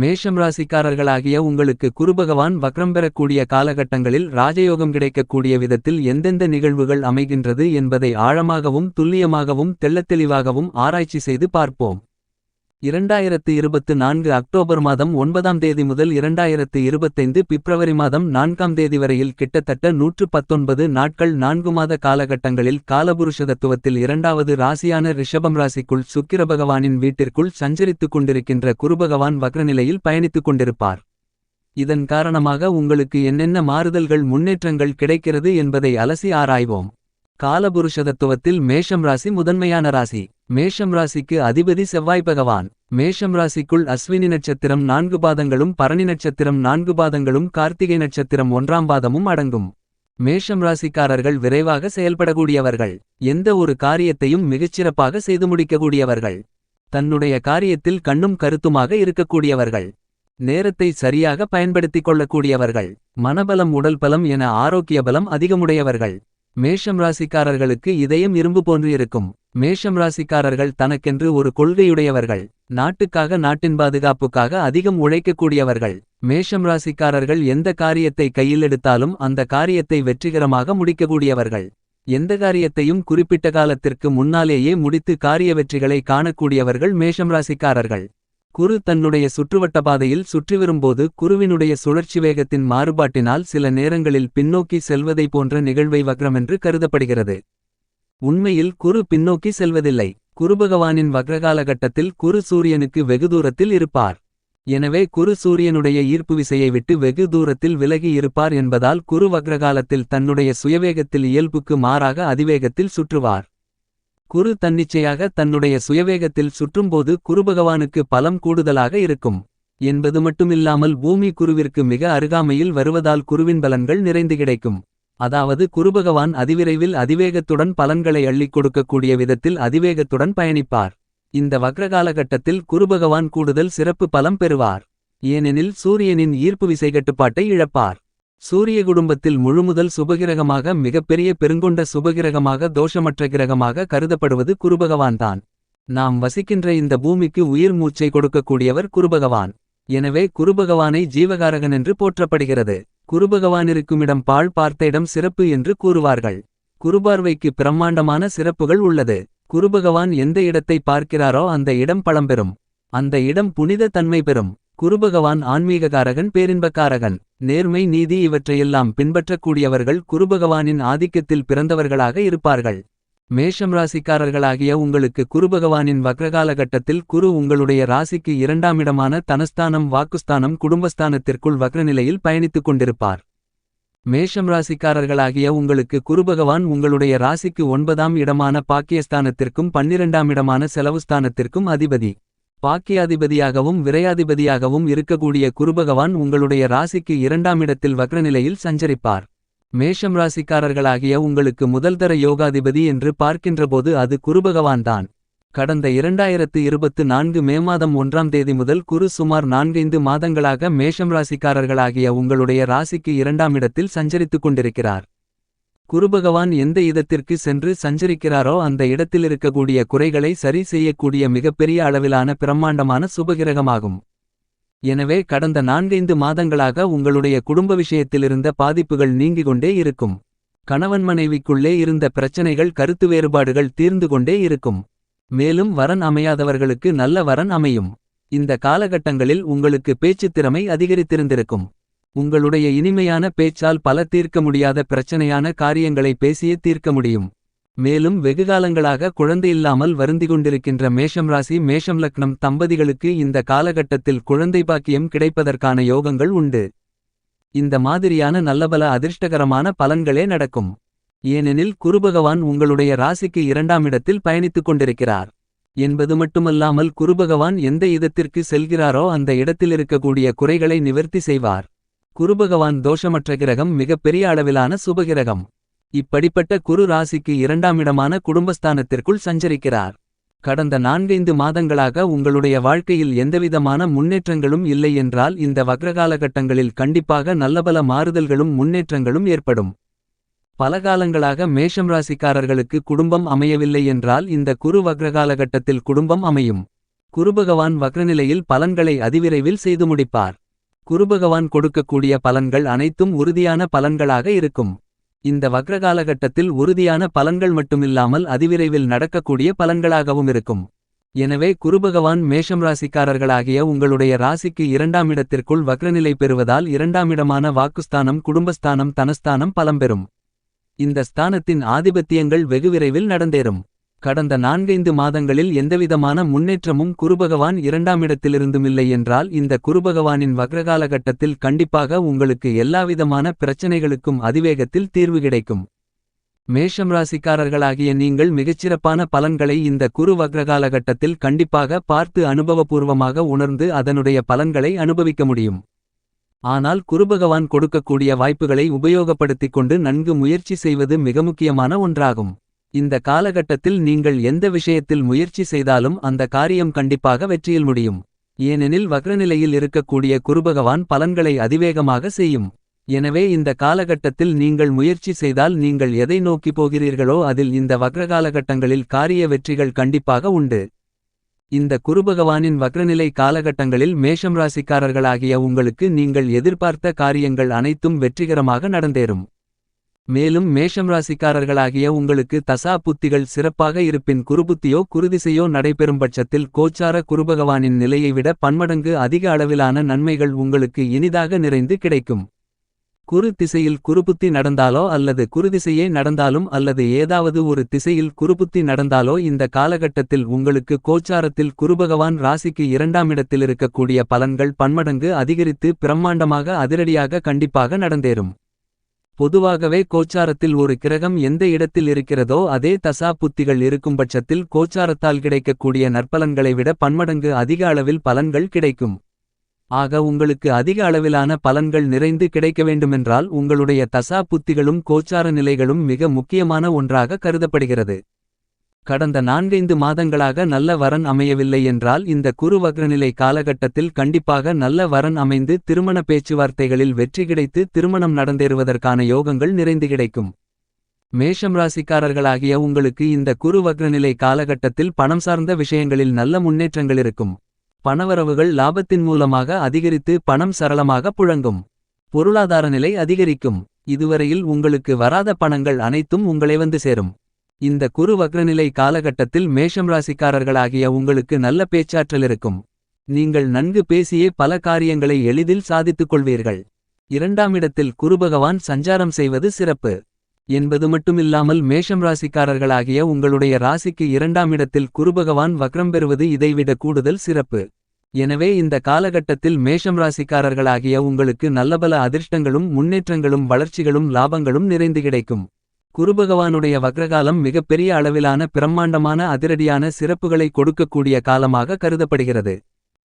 மேஷம் ராசிக்காரர்களாகிய உங்களுக்கு குருபகவான் வக்ரம் பெறக்கூடிய காலகட்டங்களில் ராஜயோகம் கிடைக்கக்கூடிய விதத்தில் எந்தெந்த நிகழ்வுகள் அமைகின்றது என்பதை ஆழமாகவும் துல்லியமாகவும் தெள்ளத்தெளிவாகவும் ஆராய்ச்சி செய்து பார்ப்போம். இரண்டாயிரத்து இருபத்து நான்கு அக்டோபர் மாதம் ஒன்பதாம் தேதி முதல் இரண்டாயிரத்து இருபத்தைந்து பிப்ரவரி மாதம் நான்காம் தேதி வரையில் கிட்டத்தட்ட நூற்று பத்தொன்பது நாட்கள் நான்கு மாத காலகட்டங்களில் காலபுருஷதத்துவத்தில் இரண்டாவது ராசியான ரிஷபம் ராசிக்குள் சுக்கிர பகவானின் வீட்டிற்குள் சஞ்சரித்துக் கொண்டிருக்கின்ற குருபகவான் வக்ரநிலையில் பயணித்துக் கொண்டிருப்பார். இதன் காரணமாக உங்களுக்கு என்னென்ன மாறுதல்கள் முன்னேற்றங்கள் கிடைக்கிறது என்பதை அலசி ஆராய்வோம். காலபுருஷதத்துவத்தில் மேஷம் ராசி முதன்மையான ராசி. மேஷம் ராசிக்கு அதிபதி செவ்வாய் பகவான். மேஷம் ராசிக்குள் அஸ்வினி நட்சத்திரம் நான்கு பாதங்களும் பரணி நட்சத்திரம் நான்கு பாதங்களும் கார்த்திகை நட்சத்திரம் ஒன்றாம் பாதமும் அடங்கும். மேஷம் ராசிக்காரர்கள் விரைவாக செயல்படக்கூடியவர்கள். எந்த ஒரு காரியத்தையும் மிகச்சிறப்பாக செய்து முடிக்கக்கூடியவர்கள். தன்னுடைய காரியத்தில் கண்ணும் கருத்துமாக இருக்கக்கூடியவர்கள். நேரத்தை சரியாக பயன்படுத்திக் கொள்ளக்கூடியவர்கள். மனபலம் உடல் பலம் என ஆரோக்கிய பலம் அதிகமுடையவர்கள். மேஷம் ராசிக்காரர்களுக்கு இதயம் இரும்பு போன்று இருக்கும். மேஷம் ராசிக்காரர்கள் தனக்கென்று ஒரு கொள்கையுடையவர்கள். நாட்டுக்காக நாட்டின் பாதுகாப்புக்காக அதிகம் உழைக்கக்கூடியவர்கள். மேஷம் ராசிக்காரர்கள் எந்த காரியத்தை கையில் எடுத்தாலும் அந்த காரியத்தை வெற்றிகரமாக முடிக்கக்கூடியவர்கள். எந்த காரியத்தையும் குறிப்பிட்ட காலத்திற்கு முன்னாலேயே முடித்து காரிய வெற்றிகளை காணக்கூடியவர்கள் மேஷம் ராசிக்காரர்கள். குரு தன்னுடைய சுற்றுவட்ட பாதையில் சுற்றி வரும்போது குருவினுடைய சுழற்சி வேகத்தின் மாறுபாட்டினால் சில நேரங்களில் பின்னோக்கி செல்வதை போன்ற நிகழ்வை வக்ரமென்று கருதப்படுகிறது. உண்மையில் குரு பின்னோக்கி செல்வதில்லை. குருபகவானின் வக்ரகாலகட்டத்தில் குரு சூரியனுக்கு வெகு தூரத்தில் இருப்பார். எனவே குரு சூரியனுடைய ஈர்ப்பு விசையை விட்டு வெகு தூரத்தில் விலகி இருப்பார் என்பதால் குரு வக்ரகாலத்தில் தன்னுடைய சுயவேகத்தில் இயல்புக்கு மாறாக அதிவேகத்தில் சுற்றுவார். குரு தன்னிச்சையாக தன்னுடைய சுயவேகத்தில் சுற்றும்போது குருபகவானுக்கு பலம் கூடுதலாக இருக்கும். என்பது மட்டுமில்லாமல் பூமி குருவிற்கு மிக அருகாமையில் வருவதால் குருவின் பலன்கள் நிறைந்து கிடைக்கும். அதாவது குருபகவான் அதிவிரைவில் அதிவேகத்துடன் பலன்களை அள்ளிக் கொடுக்கக்கூடிய விதத்தில் அதிவேகத்துடன் பயணிப்பார். இந்த வக்ரகாலகட்டத்தில் குருபகவான் கூடுதல் சிறப்பு பலம் பெறுவார். ஏனெனில் சூரியனின் ஈர்ப்பு விசைகட்டுப்பாட்டை இழப்பார். சூரிய குடும்பத்தில் முழுமுதல் சுபகிரகமாக மிகப்பெரிய பெருங்கொண்ட சுபகிரகமாக தோஷமற்ற கிரகமாக கருதப்படுவது குருபகவான்தான். நாம் வசிக்கின்ற இந்த பூமிக்கு உயிர் மூச்சை கொடுக்கக்கூடியவர் குருபகவான். எனவே குருபகவானை ஜீவகாரகன் என்று போற்றப்படுகிறது. குருபகவானிருக்குமிடம் பாழ் பார்த்த இடம் சிறப்பு என்று கூறுவார்கள். குருபார்வைக்கு பிரம்மாண்டமான சிறப்புகள் உள்ளது. குருபகவான் எந்த இடத்தை பார்க்கிறாரோ அந்த இடம் பழம்பெறும். அந்த இடம் புனித தன்மை பெறும். குருபகவான் ஆன்மீககாரகன் பேரின்பக்காரகன் நேர்மை நீதி இவற்றையெல்லாம் பின்பற்றக்கூடியவர்கள் குருபகவானின் ஆதிக்கத்தில் பிறந்தவர்களாக இருப்பார்கள். மேஷம் ராசிக்காரர்களாகிய உங்களுக்கு குருபகவானின் வக்ரகால கட்டத்தில் குரு உங்களுடைய ராசிக்கு இரண்டாம் இடமான தனஸ்தானம் வாக்குஸ்தானம் குடும்பஸ்தானத்திற்குள் வக்ரநிலையில் பயணித்துக் கொண்டிருப்பார். மேஷம் ராசிக்காரர்களாகிய உங்களுக்கு குருபகவான் உங்களுடைய ராசிக்கு ஒன்பதாம் இடமான பாக்கியஸ்தானத்திற்கும் பன்னிரண்டாம் இடமான செலவுஸ்தானத்திற்கும் அதிபதி. பாக்கியாதிபதியாகவும் விரையாதிபதியாகவும் இருக்கக்கூடிய குருபகவான் உங்களுடைய ராசிக்கு இரண்டாம் இடத்தில் வக்ரநிலையில் சஞ்சரிப்பார். மேஷம் ராசிக்காரர்களாகிய உங்களுக்கு முதல்தர யோகாதிபதி என்று பார்க்கின்றபோது அது குருபகவான்தான் கடந்த இரண்டாயிரத்து இருபத்து நான்கு மே மாதம் ஒன்றாம் தேதி முதல் குரு சுமார் நான்கைந்து மாதங்களாக மேஷம் ராசிக்காரர்களாகிய உங்களுடைய ராசிக்கு இரண்டாம் இடத்தில் சஞ்சரித்துக் கொண்டிருக்கிறார். குருபகவான் எந்த இடத்திற்கு சென்று சஞ்சரிக்கிறாரோ அந்த இடத்திலிருக்கக்கூடிய குறைகளை சரி செய்யக்கூடிய மிகப்பெரிய அளவிலான பிரம்மாண்டமான சுபகிரகமாகும். எனவே கடந்த நான்கைந்து மாதங்களாக உங்களுடைய குடும்ப விஷயத்திலிருந்த பாதிப்புகள் நீங்கிக் கொண்டே இருக்கும். கணவன் மனைவிக்குள்ளே இருந்த பிரச்சனைகள் கருத்து வேறுபாடுகள் தீர்ந்து கொண்டே இருக்கும். மேலும் வரன் அமையாதவர்களுக்கு நல்ல வரன் அமையும். இந்த காலகட்டங்களில் உங்களுக்கு பேச்சுத் திறமை அதிகரித்திருந்திருக்கும். உங்களுடைய இனிமையான பேச்சால் பல தீர்க்க முடியாத பிரச்சனையான காரியங்களை பேசியே தீர்க்க முடியும். மேலும் வெகுகாலங்களாக குழந்தையில்லாமல் வருந்தி கொண்டிருக்கின்ற மேஷம் ராசி மேஷம் லக்னம் தம்பதிகளுக்கு இந்த காலகட்டத்தில் குழந்தை பாக்கியம் கிடைப்பதற்கான யோகங்கள் உண்டு. இந்த மாதிரியான நல்லபல அதிர்ஷ்டகரமான பலன்களே நடக்கும். ஏனெனில் குருபகவான் உங்களுடைய ராசிக்கு இரண்டாம் இடத்தில் பயணித்துக் கொண்டிருக்கிறார். என்பது மட்டுமல்லாமல் குருபகவான் எந்த இதத்திற்கு செல்கிறாரோ அந்த இடத்தில் இருக்கக்கூடிய குறைகளை நிவர்த்தி செய்வார். குருபகவான் தோஷமற்ற கிரகம் மிகப்பெரிய அளவிலான சுபகிரகம் இப்படிப்பட்ட குரு ராசிக்கு இரண்டாம் இடமான குடும்பஸ்தானத்திற்குள் சஞ்சரிக்கிறார். கடந்த நான்கைந்து மாதங்களாக உங்களுடைய வாழ்க்கையில் எந்தவிதமான முன்னேற்றங்களும் இல்லை என்றால் இந்த வக்ரகாலகட்டங்களில் கண்டிப்பாக நல்லபல மாறுதல்களும் முன்னேற்றங்களும் ஏற்படும். பல காலங்களாக மேஷம் ராசிக்காரர்களுக்கு குடும்பம் அமையவில்லை என்றால் இந்த குரு வக்ரகாலகட்டத்தில் குடும்பம் அமையும். குருபகவான் வக்ரநிலையில் பலன்களை அதிவிரைவில் செய்து முடிப்பார். குருபகவான் கொடுக்கக்கூடிய பலன்கள் அனைத்தும் உறுதியான பலன்களாக இருக்கும். இந்த வக்ரகாலகட்டத்தில் உறுதியான பலன்கள் மட்டுமில்லாமல் அதிவிரைவில் நடக்கக்கூடிய பலன்களாகவும் இருக்கும். எனவே குருபகவான் மேஷம் ராசிக்காரர்களாகிய உங்களுடைய ராசிக்கு இரண்டாம் இடத்திற்குள் வக்ரநிலை பெறுவதால் இரண்டாமிடமான வாக்குஸ்தானம் குடும்பஸ்தானம் தனஸ்தானம் பலம்பெறும் இந்த ஸ்தானத்தின் ஆதிபத்தியங்கள் வெகு விரைவில் நடந்தேறும். கடந்த நான்கைந்து மாதங்களில் எந்தவிதமான முன்னேற்றமும் குருபகவான் இரண்டாம் இடத்திலிருந்துமில்லை என்றால் இந்த குருபகவானின் வக்ரகாலகட்டத்தில் கண்டிப்பாக உங்களுக்கு எல்லாவிதமான பிரச்சனைகளுக்கும் அதிவேகத்தில் தீர்வு கிடைக்கும். மேஷம் ராசிக்காரர்களாகிய நீங்கள் மிகச்சிறப்பான பலன்களை இந்த குரு வக்ரகாலகட்டத்தில் கண்டிப்பாக பார்த்து அனுபவபூர்வமாக உணர்ந்து அதனுடைய பலன்களை அனுபவிக்க முடியும். ஆனால் குருபகவான் கொடுக்கக்கூடிய வாய்ப்புகளை உபயோகப்படுத்திக் கொண்டு நன்கு முயற்சி செய்வது மிக முக்கியமான ஒன்றாகும். இந்த காலகட்டத்தில் நீங்கள் எந்த விஷயத்தில் முயற்சி செய்தாலும் அந்த காரியம் கண்டிப்பாக வெற்றியில் முடியும். ஏனெனில் வக்ரநிலையில் இருக்கக்கூடிய குருபகவான் பலன்களை அதிவேகமாக செய்யும். எனவே இந்த காலகட்டத்தில் நீங்கள் முயற்சி செய்தால் நீங்கள் எதை நோக்கி போகிறீர்களோ அதில் இந்த வக்ரகாலகட்டங்களில் காரிய வெற்றிகள் கண்டிப்பாக உண்டு. இந்த குருபகவானின் வக்ரநிலை காலகட்டங்களில் மேஷம் ராசிக்காரர்களாகிய உங்களுக்கு நீங்கள் எதிர்பார்த்த காரியங்கள் அனைத்தும் வெற்றிகரமாக நடந்தேறும். மேலும் மேஷம் ராசிக்காரர்களாகிய உங்களுக்கு தசா புத்திகள் சிறப்பாக இருப்பின் குருபுத்தியோ குருதிசையோ நடைபெறும் பட்சத்தில் கோச்சார குருபகவானின் நிலையை விட பன்மடங்கு அதிக அளவிலான நன்மைகள் உங்களுக்கு இனிதாக நிறைந்து கிடைக்கும். குரு திசையில் குருபுத்தி நடந்தாலோ அல்லது குருதிசையே நடந்தாலும் அல்லது ஏதாவது ஒரு திசையில் குருபுத்தி நடந்தாலோ இந்த காலகட்டத்தில் உங்களுக்கு கோச்சாரத்தில் குருபகவான் ராசிக்கு இரண்டாம் இடத்தில் இருக்கக்கூடிய பலன்கள் பன்மடங்கு அதிகரித்து பிரம்மாண்டமாக அதிரடியாக கண்டிப்பாக நடந்தேறும். பொதுவாகவே கோச்சாரத்தில் ஒரு கிரகம் எந்த இடத்தில் இருக்கிறதோ அதே தசா புத்திகள் இருக்கும் பட்சத்தில் கோச்சாரத்தால் கிடைக்கக்கூடிய நற்பலன்களை விட பன்மடங்கு அதிக அளவில் பலன்கள் கிடைக்கும். ஆக உங்களுக்கு அதிக அளவிலான பலன்கள் நிறைந்து கிடைக்க வேண்டுமென்றால் உங்களுடைய தசா புத்திகளும் கோச்சார நிலைகளும் மிக முக்கியமான ஒன்றாக கருதப்படுகிறது. கடந்த நான்கைந்து மாதங்களாக நல்ல வரன் அமையவில்லை என்றால் இந்த குரு வக்ரநிலை காலகட்டத்தில் கண்டிப்பாக நல்ல வரன் அமைந்து திருமண பேச்சுவார்த்தைகளில் வெற்றி கிடைத்து திருமணம் நடந்தேறுவதற்கான யோகங்கள் நிறைந்து கிடைக்கும். மேஷம் ராசிக்காரர்களாகிய உங்களுக்கு இந்த குரு வக்ரநிலை காலகட்டத்தில் பணம் சார்ந்த விஷயங்களில் நல்ல முன்னேற்றங்கள் இருக்கும். பணவரவுகள் லாபத்தின் மூலமாக அதிகரித்து பணம் சரளமாக புழங்கும். பொருளாதார நிலை அதிகரிக்கும். இதுவரையில் உங்களுக்கு வராத பணங்கள் அனைத்தும் உங்களை வந்து சேரும். இந்த குரு வக்ரநிலை காலகட்டத்தில் மேஷம் ராசிக்காரர்களாகிய உங்களுக்கு நல்ல பேச்சாற்றல் இருக்கும். நீங்கள் நன்கு பேசியே பல காரியங்களை எளிதில் சாதித்துக் கொள்வீர்கள். இரண்டாம் இடத்தில் குருபகவான் சஞ்சாரம் செய்வது சிறப்பு. என்பது மட்டுமில்லாமல் மேஷம் ராசிக்காரர்களாகிய உங்களுடைய ராசிக்கு இரண்டாம் இடத்தில் குருபகவான் வக்ரம் பெறுவது இதைவிட கூடுதல் சிறப்பு. எனவே இந்த காலகட்டத்தில் மேஷம் ராசிக்காரர்களாகிய உங்களுக்கு நல்லபல அதிர்ஷ்டங்களும் முன்னேற்றங்களும் வளர்ச்சிகளும் லாபங்களும் நிறைந்து கிடைக்கும். குருபகவானுடைய வக்ரகாலம் மிகப்பெரிய அளவிலான பிரம்மாண்டமான அதிரடியான சிறப்புகளை கொடுக்கக்கூடிய காலமாக கருதப்படுகிறது.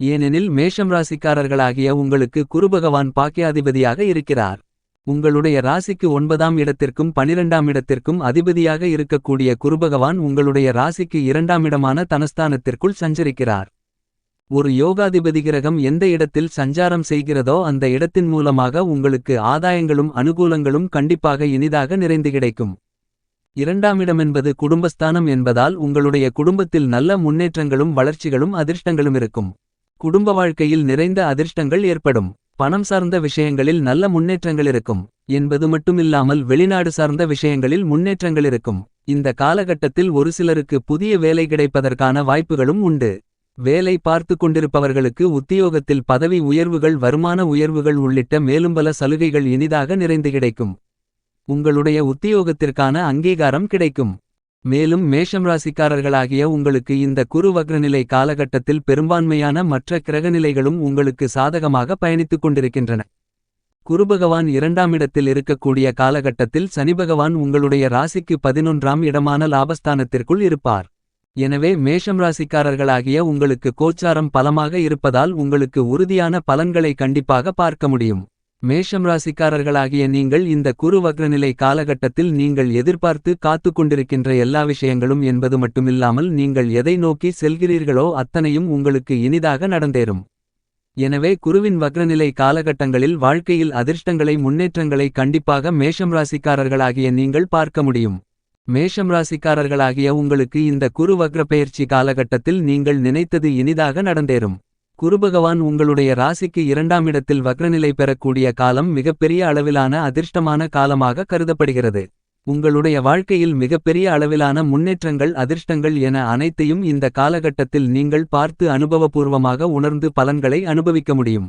ஏனெனில் மேஷம் ராசிக்காரர்களாகிய உங்களுக்கு குருபகவான் பாக்கியாதிபதியாக இருக்கிறார். உங்களுடைய ராசிக்கு ஒன்பதாம் இடத்திற்கும் பனிரெண்டாம் இடத்திற்கும் அதிபதியாக இருக்கக்கூடிய குருபகவான் உங்களுடைய ராசிக்கு இரண்டாம் இடமான தனஸ்தானத்திற்குள் சஞ்சரிக்கிறார். ஒரு யோகாதிபதி கிரகம் எந்த இடத்தில் சஞ்சாரம் செய்கிறதோ அந்த இடத்தின் மூலமாக உங்களுக்கு ஆதாயங்களும் அனுகூலங்களும் கண்டிப்பாக இனிதாக நிறைந்து கிடைக்கும். இரண்டாம் இடமென்பது குடும்பஸ்தானம் என்பதால் உங்களுடைய குடும்பத்தில் நல்ல முன்னேற்றங்களும் வளர்ச்சிகளும் அதிர்ஷ்டங்களும் இருக்கும். குடும்ப வாழ்க்கையில் நிறைந்த அதிர்ஷ்டங்கள் ஏற்படும். பணம் சார்ந்த விஷயங்களில் நல்ல முன்னேற்றங்கள் இருக்கும். என்பது மட்டுமில்லாமல் வெளிநாடு சார்ந்த விஷயங்களில் முன்னேற்றங்கள் இருக்கும். இந்த காலகட்டத்தில் ஒரு சிலருக்கு புதிய வேலை கிடைப்பதற்கான வாய்ப்புகளும் உண்டு. வேலை பார்த்து கொண்டிருப்பவர்களுக்கு உத்தியோகத்தில் பதவி உயர்வுகள் வருமான உயர்வுகள் உள்ளிட்ட மேலும் பல சலுகைகள் இனிதாக நிறைந்து கிடைக்கும். உங்களுடைய உத்தியோகத்திற்கான அங்கீகாரம் கிடைக்கும். மேலும் மேஷம் ராசிக்காரர்களாகிய உங்களுக்கு இந்த குரு வக்ரநிலை காலகட்டத்தில் பெரும்பான்மையான மற்ற கிரகநிலைகளும் உங்களுக்கு சாதகமாக பயணித்துக் கொண்டிருக்கின்றன. குருபகவான் இரண்டாம் இடத்தில் இருக்கக்கூடிய காலகட்டத்தில் சனிபகவான் உங்களுடைய ராசிக்கு பதினொன்றாம் இடமான லாபஸ்தானத்திற்குள் இருப்பார். எனவே மேஷம் ராசிக்காரர்களாகிய உங்களுக்கு கோச்சாரம் பலமாக இருப்பதால் உங்களுக்கு உறுதியான பலன்களை கண்டிப்பாக பார்க்க முடியும். மேஷம் ராசிக்காரர்களாகிய நீங்கள் இந்த குரு வக்ரநிலை காலகட்டத்தில் நீங்கள் எதிர்பார்த்து காத்து கொண்டிருக்கின்ற எல்லா விஷயங்களும் என்பது மட்டுமில்லாமல் நீங்கள் எதை நோக்கி செல்கிறீர்களோ அத்தனையும் உங்களுக்கு இனிதாக நடந்தேறும். எனவே குருவின் வக்ரநிலை காலகட்டங்களில் வாழ்க்கையில் அதிர்ஷ்டங்களை முன்னேற்றங்களை கண்டிப்பாக மேஷம் ராசிக்காரர்களாகிய நீங்கள் பார்க்க முடியும். மேஷம் ராசிக்காரர்களாகிய உங்களுக்கு இந்த குரு வக்ர பெயர்ச்சி காலகட்டத்தில் நீங்கள் நினைத்தது இனிதாக நடந்தேறும். குருபகவான் உங்களுடைய ராசிக்கு இரண்டாம் இடத்தில் வக்ரநிலை பெறக்கூடிய காலம் மிகப்பெரிய அளவிலான அதிர்ஷ்டமான காலமாக கருதப்படுகிறது. உங்களுடைய வாழ்க்கையில் மிகப்பெரிய அளவிலான முன்னேற்றங்கள் அதிர்ஷ்டங்கள் என அனைத்தையும் இந்த காலகட்டத்தில் நீங்கள் பார்த்து அனுபவபூர்வமாக உணர்ந்து பலன்களை அனுபவிக்க முடியும்.